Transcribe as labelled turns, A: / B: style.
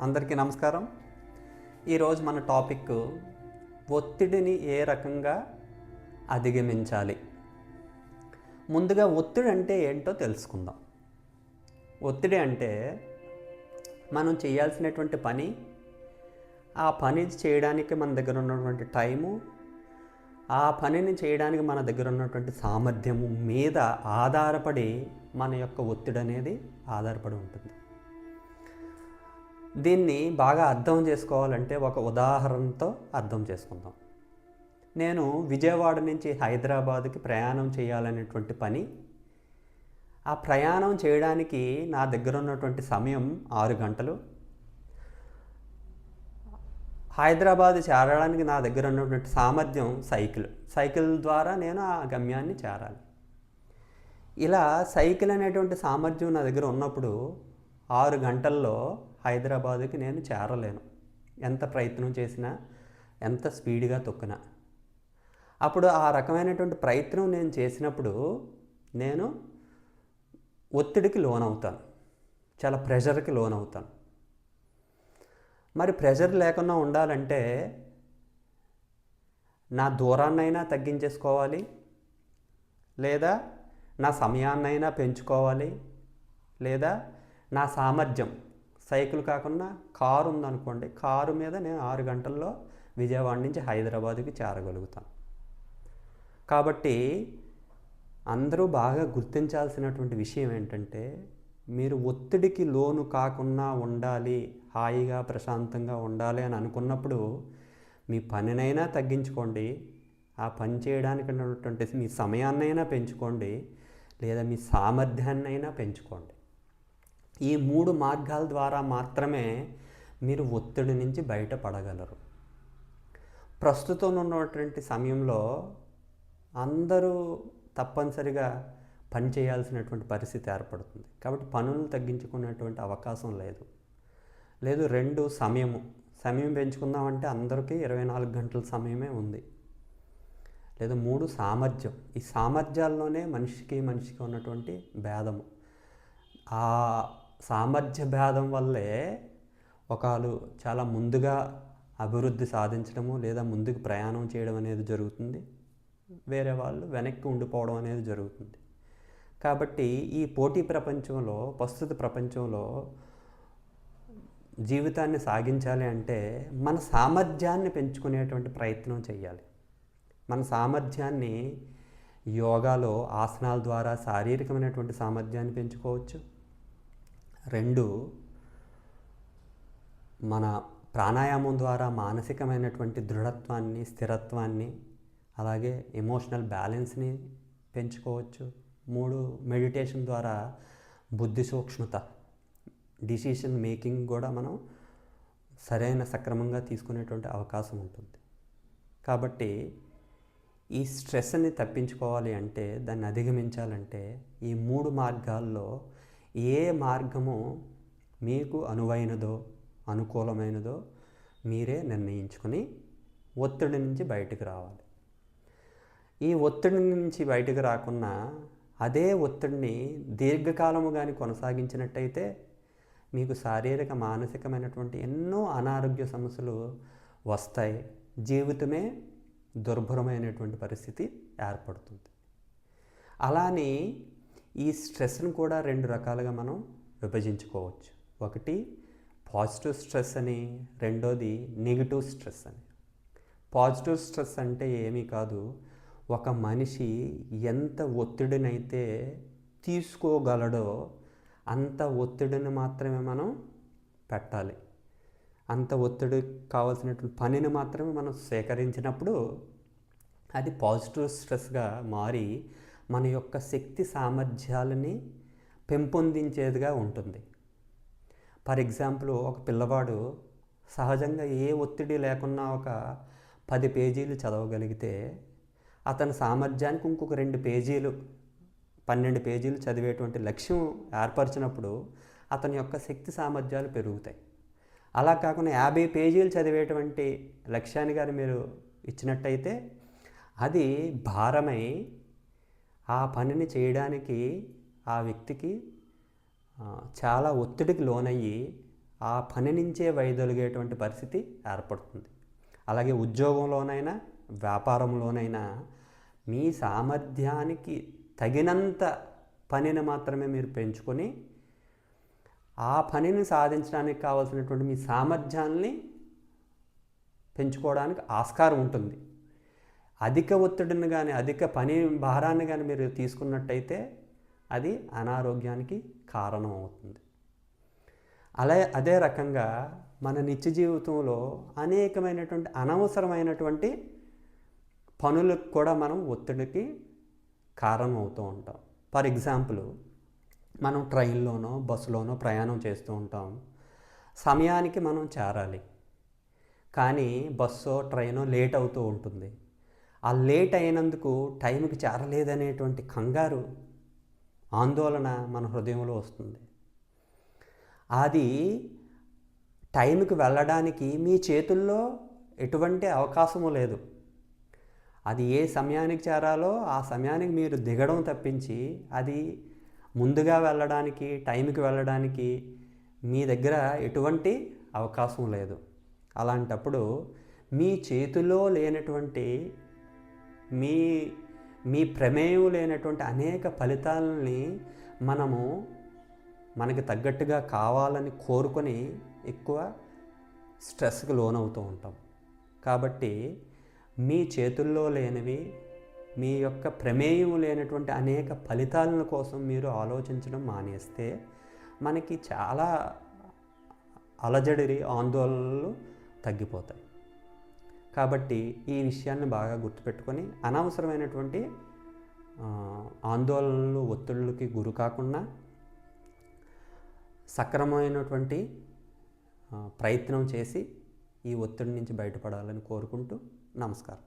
A: అందరికీ నమస్కారం. ఈరోజు మన టాపిక్ ఒత్తిడిని ఏ రకంగా అధిగమించాలి? ముందుగా ఒత్తిడి అంటే ఏంటో తెలుసుకుందాం. ఒత్తిడి అంటే మనం చేయాల్సినటువంటి పని ఆ పని చేయడానికి మన దగ్గర ఉన్నటువంటి టైము ఆ పనిని చేయడానికి మన దగ్గర ఉన్నటువంటి సామర్థ్యము మీద ఆధారపడి మన యొక్క ఒత్తిడి అనేది ఆధారపడి ఉంటుంది. దీన్ని బాగా అర్థం చేసుకోవాలంటే ఒక ఉదాహరణతో అర్థం చేసుకుందాం. నేను విజయవాడ నుంచి హైదరాబాద్కి ప్రయాణం చేయాలనేటువంటి పని ఆ ప్రయాణం చేయడానికి నా దగ్గర ఉన్నటువంటి సమయం ఆరు గంటలు. హైదరాబాద్ చేరడానికి నా దగ్గర ఉన్నటువంటి సామర్థ్యం సైకిల్. సైకిల్ ద్వారా నేను ఆ గమ్యాన్ని చేరాలి. ఇలా సైకిల్ అనేటువంటి సామర్థ్యం నా దగ్గర ఉన్నప్పుడు ఆరు గంటల్లో హైదరాబాద్కి నేను చేరలేను. ఎంత ప్రయత్నం చేసినా ఎంత స్పీడ్గా తొక్కినా. అప్పుడు ఆ రకమైనటువంటి ప్రయత్నం నేను చేసినప్పుడు నేను ఒత్తిడికి లోనవుతాను. చాలా ప్రెషర్కి లోనవుతాను. మరి ప్రెషర్ లేకుండా ఉండాలంటే నా దూరాన్నైనా తగ్గించేసుకోవాలి. లేదా నా సమయాన్నైనా పెంచుకోవాలి. లేదా నా సామర్థ్యం సైకిల్ కాకుండా కారు ఉందనుకోండి కారు మీద నేను ఆరు గంటల్లో విజయవాడ నుంచి హైదరాబాద్కి చేరగలుగుతాను. కాబట్టి అందరూ బాగా గుర్తించాల్సినటువంటి విషయం ఏంటంటే మీరు ఒత్తిడికి లోను కాకుండా ఉండాలి హాయిగా ప్రశాంతంగా ఉండాలి అని అనుకున్నప్పుడు మీ పనినైనా తగ్గించుకోండి ఆ పని చేయడానికి ఉన్నటువంటి మీ సమయాన్నైనా పెంచుకోండి లేదా మీ సామర్థ్యాన్నైనా పెంచుకోండి. ఈ మూడు మార్గాల ద్వారా మాత్రమే మీరు ఒత్తిడి నుంచి బయటపడగలరు. ప్రస్తుతం ఉన్నటువంటి సమయంలో అందరూ తప్పనిసరిగా పని చేయాల్సినటువంటి పరిస్థితి ఏర్పడుతుంది. కాబట్టి పనులు తగ్గించుకునేటువంటి అవకాశం లేదు. లేదు రెండు సమయము. సమయం పెంచుకుందామంటే అందరికీ ఇరవై నాలుగు గంటల సమయమే ఉంది. లేదా మూడు సామర్థ్యం. ఈ సామర్థ్యాల్లోనే మనిషికి మనిషికి ఉన్నటువంటి భేదము. ఆ సామర్థ్య భేదం వల్లే ఒకళ్ళు చాలా ముందుగా అభివృద్ధి సాధించడము లేదా ముందుకు ప్రయాణం చేయడం అనేది జరుగుతుంది. వేరే వాళ్ళు వెనక్కి ఉండిపోవడం అనేది జరుగుతుంది. కాబట్టి ఈ పోటీ ప్రపంచంలో ప్రస్తుత ప్రపంచంలో జీవితాన్ని సాగించాలి అంటే మన సామర్థ్యాన్ని పెంచుకునేటువంటి ప్రయత్నం చేయాలి మన సామర్థ్యాన్ని యోగాలో ఆసనాల ద్వారా శారీరకమైనటువంటి సామర్థ్యాన్ని పెంచుకోవచ్చు. రెండు మన ప్రాణాయామం ద్వారా మానసికమైనటువంటి దృఢత్వాన్ని స్థిరత్వాన్ని అలాగే ఎమోషనల్ బ్యాలెన్స్ని పెంచుకోవచ్చు. మూడు మెడిటేషన్ ద్వారా బుద్ధి సూక్ష్మత డిసిషన్ మేకింగ్ కూడా మనం సరైన సక్రమంగా తీసుకునేటువంటి అవకాశం ఉంటుంది. కాబట్టి ఈ స్ట్రెస్ని తప్పించుకోవాలి అంటే దాన్ని అధిగమించాలంటే ఈ మూడు మార్గాల్లో ఏ మార్గము మీకు అనువైనదో అనుకూలమైనదో మీరే నిర్ణయించుకొని ఒత్తిడి నుంచి బయటకు రావాలి. ఈ ఒత్తిడి నుంచి బయటకు రాకుండా అదే ఒత్తిడిని దీర్ఘకాలము కానీ కొనసాగించినట్టయితే మీకు శారీరక మానసికమైనటువంటి ఎన్నో అనారోగ్య సమస్యలు వస్తాయి. జీవితమే దుర్భరమైనటువంటి పరిస్థితి ఏర్పడుతుంది. అలానే ఈ స్ట్రెస్ను కూడా రెండు రకాలుగా మనం విభజించుకోవచ్చు. ఒకటి పాజిటివ్ స్ట్రెస్ అని రెండోది నెగిటివ్ స్ట్రెస్ అని. పాజిటివ్ స్ట్రెస్ అంటే ఏమీ కాదు ఒక మనిషి ఎంత ఒత్తిడినైతే తీసుకోగలడో అంత ఒత్తిడిని మాత్రమే మనం పెట్టాలి. అంత ఒత్తిడి కావాల్సినటువంటి పనిని మాత్రమే మనం సేకరించినప్పుడు అది పాజిటివ్ స్ట్రెస్గా మారి మన యొక్క శక్తి సామర్థ్యాలని పెంపొందించేదిగా ఉంటుంది. ఫర్ ఎగ్జాంపుల్ ఒక పిల్లవాడు సహజంగా ఏ ఒత్తిడి లేకున్నా ఒక పది పేజీలు చదవగలిగితే అతని సామర్థ్యానికి ఇంకొక రెండు పేజీలు పన్నెండు పేజీలు చదివేటువంటి లక్ష్యం ఏర్పరిచినప్పుడు అతని యొక్క శక్తి సామర్థ్యాలు పెరుగుతాయి. అలా కాకుండా యాభై పేజీలు చదివేటువంటి లక్ష్యాన్ని కానీ మీరు ఇచ్చినట్టయితే అది భారమై ఆ పనిని చేయడానికి ఆ వ్యక్తికి చాలా ఒత్తిడికి లోనయ్యి ఆ పని నుంచే వైదొలిగేటువంటి పరిస్థితి ఏర్పడుతుంది. అలాగే ఉద్యోగంలోనైనా వ్యాపారంలోనైనా మీ సామర్థ్యానికి తగినంత పనిని మాత్రమే మీరు పెంచుకొని ఆ పనిని సాధించడానికి కావాల్సినటువంటి మీ సామర్థ్యాన్ని పెంచుకోవడానికి ఆస్కారం ఉంటుంది. అధిక ఒత్తిడిని కానీ అధిక పని భారాన్ని కానీ మీరు తీసుకున్నట్టయితే అది అనారోగ్యానికి కారణం అవుతుంది అలా అదే రకంగా మన నిత్య జీవితంలో అనేకమైనటువంటి అనవసరమైనటువంటి పనులకు కూడా మనం ఒత్తిడికి కారణం అవుతూ ఉంటాం. ఫర్ ఎగ్జాంపుల్ మనం ట్రైన్లోనో బస్సులోనో ప్రయాణం చేస్తూ ఉంటాం. సమయానికి మనం చేరాలి. కానీ బస్సో ట్రైనో లేట్ అవుతూ ఉంటుంది. ఆ లేట్ అయినందుకు టైంకి చేరలేదనేటువంటి కంగారు ఆందోళన మన హృదయంలో వస్తుంది. అది టైంకి వెళ్ళడానికి మీ చేతుల్లో ఎటువంటి అవకాశము లేదు. అది ఏ సమయానికి చేరాలో ఆ సమయానికి మీరు దిగడం తప్పించి అది ముందుగా వెళ్ళడానికి టైంకి వెళ్ళడానికి మీ దగ్గర ఎటువంటి అవకాశం లేదు. అలాంటప్పుడు మీ చేతిలో లేనటువంటి మీ మీ ప్రమేయం లేనటువంటి అనేక ఫలితాలని మనము మనకి తగ్గట్టుగా కావాలని కోరుకొని ఎక్కువ స్ట్రెస్కి లోనవుతూ ఉంటాం. కాబట్టి మీ చేతుల్లో లేనివి మీ యొక్క ప్రమేయం లేనటువంటి అనేక ఫలితాల కోసం మీరు ఆలోచించడం మానేస్తే మనకి చాలా అలజడి ఆందోళనలు తగ్గిపోతాయి. కాబట్టి ఈ విషయాన్ని బాగా గుర్తుపెట్టుకొని అనవసరమైనటువంటి ఆందోళనలు ఒత్తిళ్ళకి గురి కాకుండా సక్రమమైనటువంటి ప్రయత్నం చేసి ఈ ఒత్తిడి నుంచి బయటపడాలని కోరుకుంటూ నమస్కారం.